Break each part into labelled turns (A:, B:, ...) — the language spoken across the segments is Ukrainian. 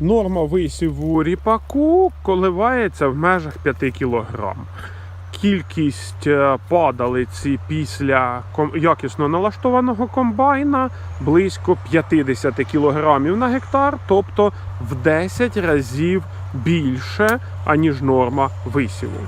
A: Норма висіву ріпаку коливається в межах 5 кг. Кількість е, падалиці після якісно налаштованого комбайна близько 50 кг на гектар, тобто в 10 разів більше, аніж норма висіву.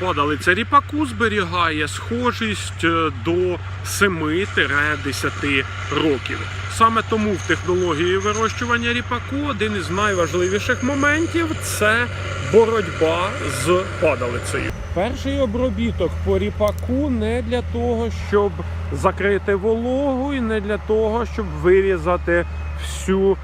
A: Падалиця ріпаку зберігає схожість е, до 7-10 років. Саме тому в технології вирощування ріпаку один із найважливіших моментів це боротьба з падалицею. Перший обробіток по ріпаку не для того, щоб закрити вологу, і не для того, щоб вирізати всю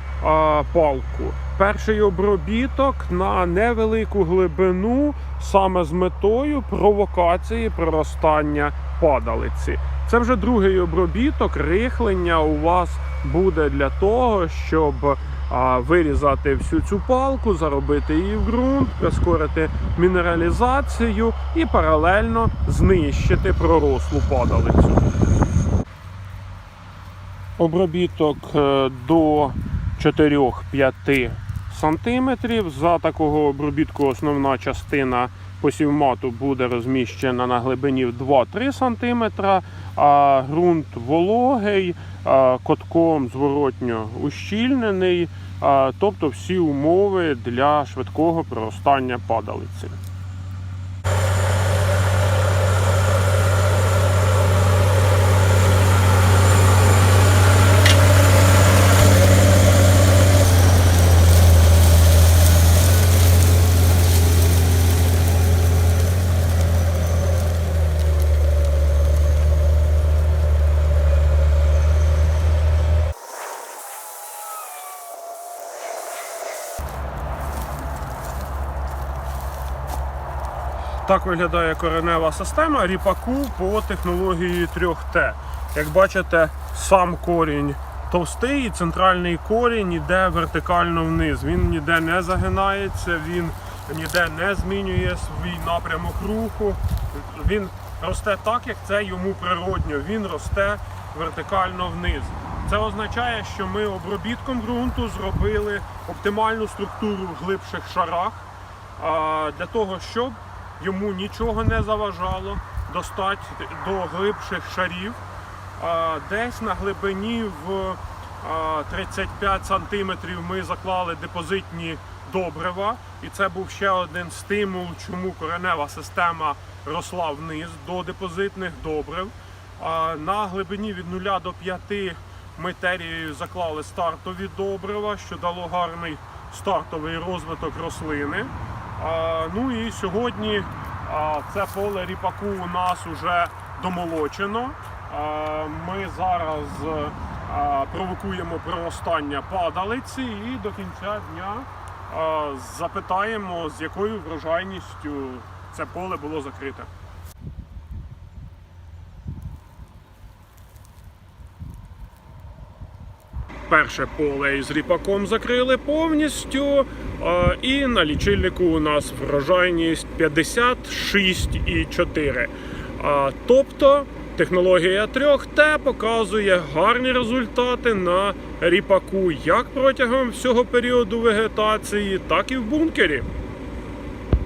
A: палку. Перший обробіток на невелику глибину саме з метою провокації проростання падалиці. Це вже другий обробіток. Рихлення у вас буде для того, щоб а, вирізати всю цю палку, заробити її в ґрунт, прискорити мінералізацію і паралельно знищити пророслу падалицю. Обробіток е, до 4-5 сантиметрів. За такого обробітку основна частина посівмату буде розміщена на глибині 2-3 см, а ґрунт вологий, котком зворотньо ущільнений, тобто всі умови для швидкого проростання падалиці. Так виглядає коренева система ріпаку по технології 3Т. Як бачите, сам корінь товстий, і центральний корінь йде вертикально вниз. Він ніде не загинається, він ніде не змінює свій напрямок руху. Він росте так, як це йому природньо. Він росте вертикально вниз. Це означає, що ми обробітком ґрунту зробили оптимальну структуру в глибших шарах для того, щоб йому нічого не заважало достати до глибших шарів. Десь на глибині в 35 сантиметрів ми заклали депозитні добрива, і це був ще один стимул, чому коренева система росла вниз до депозитних добрив. На глибині від 0 до 5 ми заклали стартові добрива, що дало гарний стартовий розвиток рослини. Ну і сьогодні це поле ріпаку у нас вже домолочено. Ми зараз провокуємо проростання падалиці і до кінця дня запитаємо, з якою врожайністю це поле було закрите. Перше поле із ріпаком закрили повністю. І на лічильнику у нас врожайність 56,4. А, Тобто технологія 3Т показує гарні результати на ріпаку як протягом всього періоду вегетації, так і в бункері.